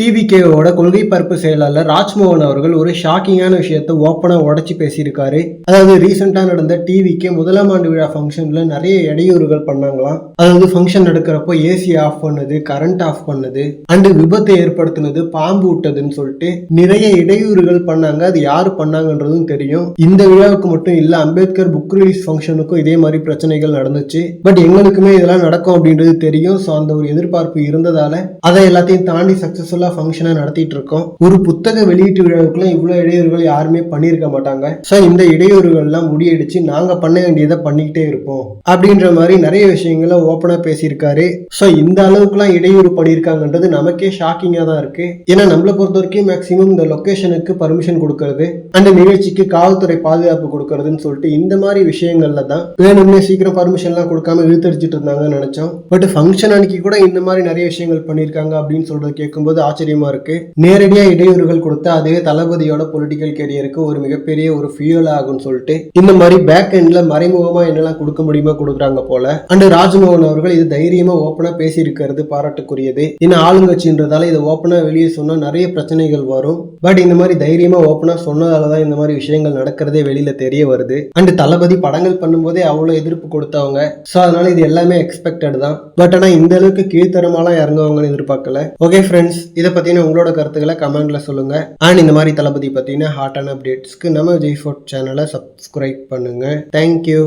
டிவிகேவோட கொள்கை பரப்பு செயலாளர் ராஜ்மோகன் அவர்கள் ஒரு ஷாக்கிங்கான விஷயத்தை ஓப்பனாக உடச்சி பேசியிருக்காரு. அதாவது ரீசெண்டாக நடந்த டிவிக்கே முதலாம் ஆண்டு விழா ஃபங்க்ஷனில் நிறைய இடையூறுகள் பண்ணாங்களாம். அதாவது ஃபங்க்ஷன் நடக்கிறப்போ ஏசி ஆஃப் பண்ணது கரண்ட் ஆஃப் பண்ணது அண்டு விபத்தை ஏற்படுத்தினது பாம்பு விட்டதுன்னு சொல்லிட்டு நிறைய இடையூறுகள் பண்ணாங்க. அது யார் பண்ணாங்கன்றதும் தெரியும். இந்த விழாவுக்கு மட்டும் இல்லை அம்பேத்கர் புக் ரிலீஸ் ஃபங்க்ஷனுக்கும் இதே மாதிரி பிரச்சனைகள் நடந்துச்சு. பட் எங்களுக்குமே இதெல்லாம் நடக்கும் அப்படின்றது தெரியும். ஸோ அந்த ஒரு எதிர்பார்ப்பு இருந்ததால அதை எல்லாத்தையும் தாண்டி சக்சஸ்ஃபுல்லாக ஃபங்க்ஷனாக நடத்திட்டு இருக்கோம் ஒரு புத்தக வெளியீட்டு விழாவுக்குலாம் இவ்வளோ இடையூறுகள் யாருமே பண்ணியிருக்க மாட்டாங்க. ஸோ இந்த இடையூறுகள்லாம் முடியடிச்சு நாங்கள் பண்ண வேண்டியதை பண்ணிக்கிட்டே இருப்போம். அப்படின்ற மாதிரி நிறைய விஷயங்களை ஓப்பனாக பேசியிருக்காரு. ஸோ இந்த அளவுக்குலாம் இடையூறு பண்ணியிருக்காங்கன்றது நமக்கே ஷாக்கிங்காக தான் இருக்கு. ஏன்னா நம்மளை பொறுத்த வரைக்கும் மேக்ஸிமம் இந்த லொக்கேஷனுக்கு பர்மிஷன் கொடுக்கறது அந்த நிகழ்ச்சிக்கு காவல்துறை பாதுகாப்பு கொடுக்கறதுன்னு சொல்லிட்டு இந்த மாதிரி விஷயங்கள்ல தான் வேணும்னே சீக்கிரம் பர்மிஷன்லாம் கொடுக்காம இழுத்தடிச்சிட்டு இருந்தாங்கன்னு நினைச்சோம். பட் ஃபங்க்ஷன் அன்னைக்கு கூட இந்த மாதிரி நிறைய விஷயங்கள் பண்ணியிருக்காங்க அப்படின்னு சொல்றது கேட்கும்போது ஆச்சரியமா இருக்கு. நேரடியா இடையூறுகள் கொடுத்தா அதுவே தளபதியோட பொலிட்டிக்கல் கெரியருக்கு ஒரு மிகப்பெரிய ஒரு ஃபியூல் ஆகும்னு சொல்லிட்டு இந்த மாதிரி பேக் எண்ட்ல மறைமுகமா என்னெல்லாம் கொடுக்க முடியுமோ கொடுக்குறாங்க போல. அண்ட் ராஜ்மோகன் அவர்கள் இது தைரியமா ஓப்பனா பேசியிருக்கிறது பாராட்டுக்குரியது. இன்னும் ஆளுங்கட்சின்றதால இதை ஓப்பனா வெளியே சொன்னா நிறைய பிரச்சனைகள் வரும். பட் இந்த மாதிரி தைரியமா ஓப்பனா சொன்னதாலதான் இந்த மாதிரி விஷயங்கள் நடக்கிறதே வெளியில தெரிய வருது. அண்ட் தளபதி படங்கள் பண்ணும்போதே அவ்வளவு எதிர்ப்பு கொடுத்தவங்க. ஸோ அதனால இது எல்லாமே எக்ஸ்பெக்டட் தான். பட் ஆனா இந்த அளவுக்கு கீழ்த்தரமாலாம் இறங்குவாங்கன்னு எதிர்பார்க்கல. ஓகே ஃப்ரெண்ட்ஸ் இதை பற்றின உங்களோட கருத்துக்களை கமெண்ட்டில் சொல்லுங்க. அண்ட் இந்த மாதிரி தளபதி பற்றின ஹாட்டான அப்டேட்ஸ்க்கு நம்ம ஜெய் ஃபோர்ட் சேனலை சப்ஸ்கிரைப் பண்ணுங்க. Thank you